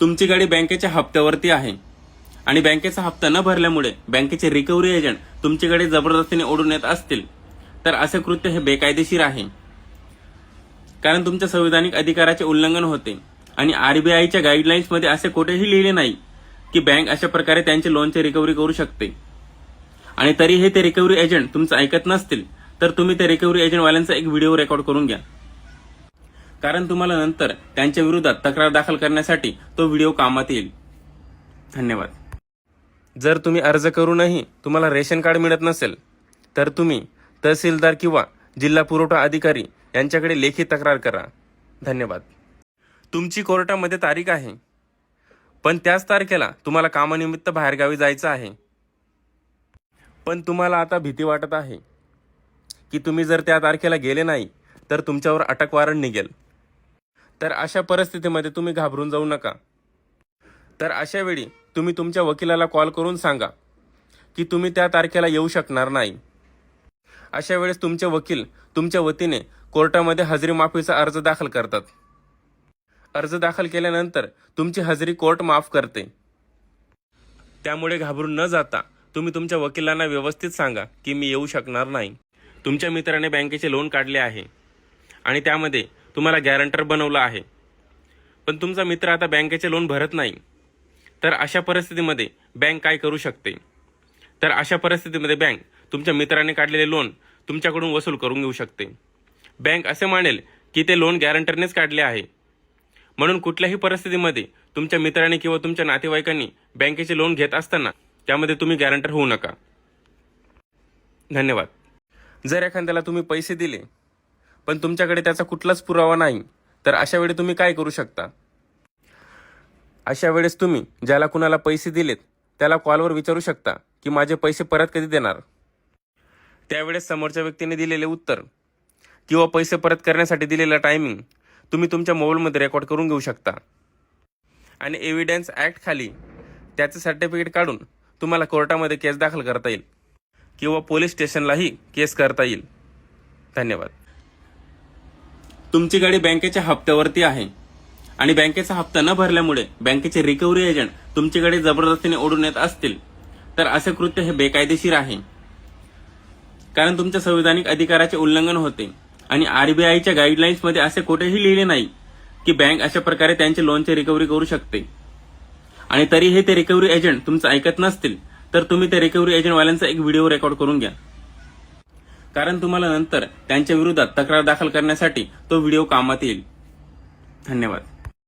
तुमची गाडी बँकेच्या हप्त्यावरती आहे. आणि बँकेचा हप्ता न भरल्यामुळे बँकेचे रिकव्हरी एजंट तुमच्याकडे जबरदस्तीने ओढून येत असतील. तर असे कृत्य हे बेकायदेशीर आहे. कारण तुमच्या संविधानिक अधिकाराचे उल्लंघन होते. आणि आरबीआयच्या गाईडलाईन्समध्ये असे कुठेही लिहिले नाही की बँक अशा प्रकारे त्यांचे लोनचे रिकव्हरी करू शकते. आणि तरीही ते रिकव्हरी एजंट तुमचं ऐकत नसतील तर तुम्ही ते रिकव्हरी एजंटवाल्यांचा एक व्हिडिओ रेकॉर्ड करून घ्या. कारण तुम्हाला नंतर त्यांच्या विरोधात तक्रार दाखल करण्यासाठी तो व्हिडिओ कामात येईल. धन्यवाद. जर तुम्ही अर्ज करूनही तुम्हाला रेशन कार्ड मिळत नसेल तर तुम्ही तहसीलदार किंवा जिल्हा पुरवठा अधिकारी यांच्याकडे लेखी तक्रार करा. धन्यवाद. तुमची कोर्टामध्ये तारीख आहे पण त्याच तारखेला तुम्हाला कामानिमित्त बाहेरगावी जायचं आहे. पण तुम्हाला आता भीती वाटत आहे की तुम्ही जर त्या तारखेला गेले नाही तर तुमच्यावर अटक वारंट निघेल. तर अशा परिस्थितीमध्ये तुम्ही घाबरून जाऊ नका. तर अशा वेळी तुम्ही तुमच्या वकिलाला कॉल करून सांगा की तुम्ही त्या तारखेला येऊ शकणार नाही. अशा वेळेस तुमचे वकील तुमच्या वतीने कोर्टामध्ये हजेरी माफीचा अर्ज दाखल करतात. अर्ज दाखल केल्यानंतर तुमची हजेरी कोर्ट माफ करते. त्यामुळे घाबरून न जाता तुम्ही तुमच्या वकिलांना व्यवस्थित सांगा की मी येऊ शकणार नाही. तुमच्या मित्राने बँकेचे लोन काढले आहे. आणि त्यामध्ये तुम्हाला गॅरंटर बनवलं आहे. पण तुमचा मित्र आता बँकेचे लोन भरत नाही. तर अशा परिस्थितीमध्ये बँक काय करू शकते? तर अशा परिस्थितीमध्ये बँक तुमच्या मित्राने काढलेले लोन तुमच्याकडून वसूल करून घेऊ शकते. बँक असे मानेल की ते लोन गॅरंटरनेच काढले आहे. म्हणून कुठल्याही परिस्थितीमध्ये तुमच्या मित्राने किंवा तुमच्या नातेवाईकांनी बँकेचे लोन घेत असताना त्यामध्ये तुम्ही गॅरंटर होऊ नका. धन्यवाद. जर एखाद्याला तुम्ही पैसे दिले पण तुमच्याकडे त्याचा कुठलाच पुरावा नाही. तर अशा वेळी तुम्ही काय करू शकता? अशा वेळेस तुम्ही ज्याला कुणाला पैसे दिलेत त्याला कॉलवर विचारू शकता की माझे पैसे परत कधी देणार? त्यावेळेस समोरच्या व्यक्तीने दिलेले उत्तर किंवा पैसे परत करण्यासाठी दिलेला टायमिंग तुम्ही तुमच्या मोबाईलमध्ये रेकॉर्ड करून घेऊ शकता. आणि एव्हिडन्स ॲक्ट खाली त्याचं सर्टिफिकेट काढून तुम्हाला कोर्टामध्ये केस दाखल करता येईल. किंवा पोलीस स्टेशनलाही केस करता येईल. धन्यवाद. तुमची गाडी बँकेच्या हप्त्यावरती आहे. आणि बँकेचा हप्ता न भरल्यामुळे बँकेचे रिकव्हरी एजंट तुमच्याकडे जबरदस्तीने ओढून येत असतील तर असे कृत्य हे बेकायदेशीर आहे. कारण तुमच्या संविधानिक अधिकाराचे उल्लंघन होते. आणि आरबीआयच्या गाईडलाईन्समध्ये असे कुठेही लिहिले नाही की बँक अशा प्रकारे त्यांचे लोनचे रिकव्हरी करू शकते. आणि तरीही ते रिकव्हरी एजंट तुमचं ऐकत नसतील तर तुम्ही ते रिकव्हरी एजंटवाल्यांचा एक व्हिडिओ रेकॉर्ड करून घ्या. कारण तुम्हाला नंतर त्यांच्या विरोधात तक्रार दाखल करण्यासाठी तो व्हिडिओ कामात येईल. धन्यवाद.